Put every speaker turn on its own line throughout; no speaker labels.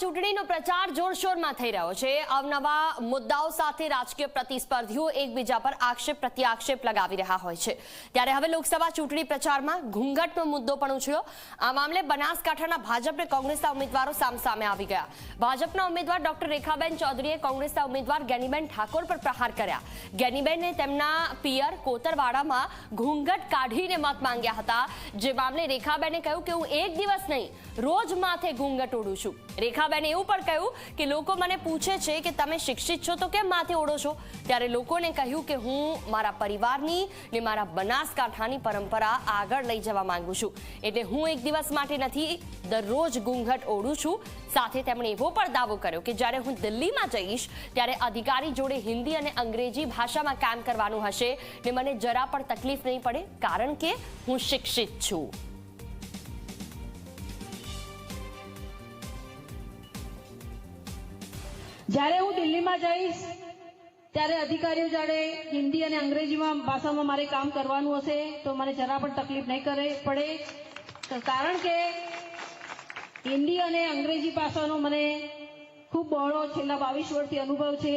ચૂંટણીનો પ્રચાર જોરશોરમાં થઈ રહ્યો છે. અવનવા મુદ્દાઓ સાથે રાજકીય પ્રતિસ્પર્ધીઓ એકબીજા પર આક્ષેપ, પ્રત્યાક્ષેપ લગાવી રહ્યા હોય છે. ત્યારે હવે લોકસભા ચૂંટણી પ્રચારમાં ઘૂંઘટનો મુદ્દો પણ ઉછળ્યો. આ મામલે બનાસકાંઠાના ભાજપ અને કોંગ્રેસના ઉમેદવારો સામસામે આવી ગયા. ભાજપના ઉમેદવાર ડોક્ટર રેખાબેન ચૌધરીએ કોંગ્રેસના ઉમેદવાર ગેનીબેન ઠાકોર પર પ્રહાર કર્યા. ગેનીબેને તેમના પિયર કોતરવાડામાં ઘૂંઘટ કાઢીને મત માંગ્યા હતા. જે મામલે રેખાબેને કહ્યું કે હું એક દિવસ નહીં, રોજ માથે ઘૂંઘટ ઓડું છું. રેખાબેને એવું પણ કહ્યું કે લોકો મને પૂછે છે કે તમે શિક્ષિત છો તો કેમ માથે ઓઢો છો? ત્યારે લોકોને કહ્યું કે હું મારા પરિવારની ને મારા બનાસકાંઠાની પરંપરા આગળ લઈ જવા માંગુ છું. એટલે હું એક દિવસ માટે નથી, દરરોજ ઘૂંઘટ ઓઢું છું. સાથે તેમણે એવો પણ દાવો કર્યો કે જ્યારે હું દિલ્હીમાં જઈશ, ત્યારે અધિકારી જોડે હિન્દી અને અંગ્રેજી ભાષામાં કામ કરવાનું હશે ને મને જરા પણ તકલીફ નહીં પડે, કારણ કે હું શિક્ષિત છું.
જ્યારે હું દિલ્હીમાં જઈશ, ત્યારે અધિકારીઓ જાણે હિન્દી અને અંગ્રેજીમાં ભાષામાં મારે કામ કરવાનું હશે, તો મને જરા પણ તકલીફ નહીં કરે, પડે. કારણ કે હિન્દી અને અંગ્રેજી ભાષાનો મને ખૂબ બહોળો છેલ્લા બાવીસ વર્ષથી અનુભવ છે,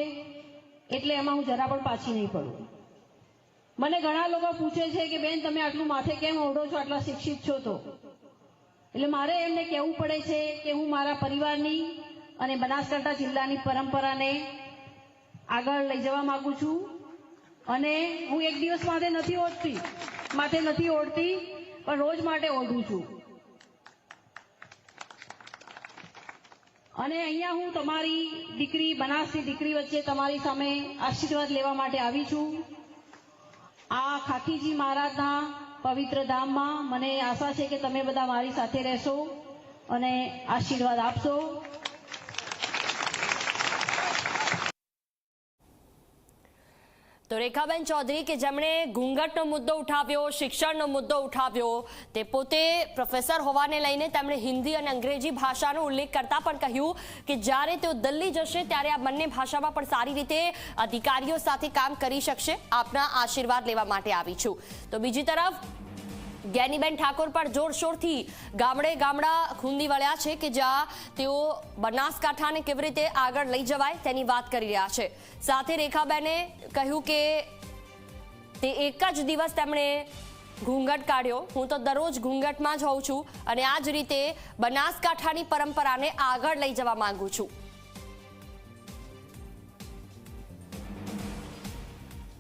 એટલે એમાં હું જરા પણ પાછી નહીં પડું. મને ઘણા લોકો પૂછે છે કે, બેન, તમે આટલું માથે કેમ ઓઢો છો? આટલા શિક્ષિત છો તો? એટલે મારે એમને કહેવું પડે છે કે હું મારા પરિવારની અને બનાસકાંઠા જિલ્લાની પરંપરાને આગળ લઈ જવા માંગુ છું. અને હું એક દિવસ માટે નથી ઓળતી માટે નથી ઓળતી પણ રોજ માટે ઓળું છું. અને અહીંયા હું તમારી દીકરી, બનાસની દીકરી વચ્ચે તમારી સામે આશીર્વાદ લેવા માટે આવી છું. આ ખાખીજી મહારાજના પવિત્ર ધામમાં મને આશા છે કે તમે બધા મારી સાથે રહેશો અને આશીર્વાદ આપશો.
તો રેખાબેન ચૌધરી કે જેમણે ઘૂંઘટનો મુદ્દો ઉઠાવ્યો, શિક્ષણનો મુદ્દો ઉઠાવ્યો, તે પોતે પ્રોફેસર હોવાને લઈને તેમણે હિન્દી અને અંગ્રેજી ભાષાનો ઉલ્લેખ કરતા પણ કહ્યું કે જ્યારે તેઓ દિલ્હી જશે ત્યારે આ બંને ભાષામાં પણ સારી રીતે અધિકારીઓ સાથે કામ કરી શકશે. આપના આશીર્વાદ લેવા માટે આવી છું. તો બીજી તરફ જ્ઞાનીબેન ઠાકોર પણ જોરશોરથી ગામડે ગામડા ખૂંદી વળ્યા છે કે જ્યાં તેઓ બનાસકાંઠાને કેવી રીતે આગળ લઈ જવાય તેની વાત કરી રહ્યા છે. સાથે રેખાબેને કહ્યું કે તે એક જ દિવસ તેમણે ઘૂંઘટ કાઢ્યો. હું તો દરરોજ ઘૂંઘટમાં જ હોઉં છું અને આ જ રીતે બનાસકાંઠાની પરંપરાને આગળ લઈ જવા માંગુ છું.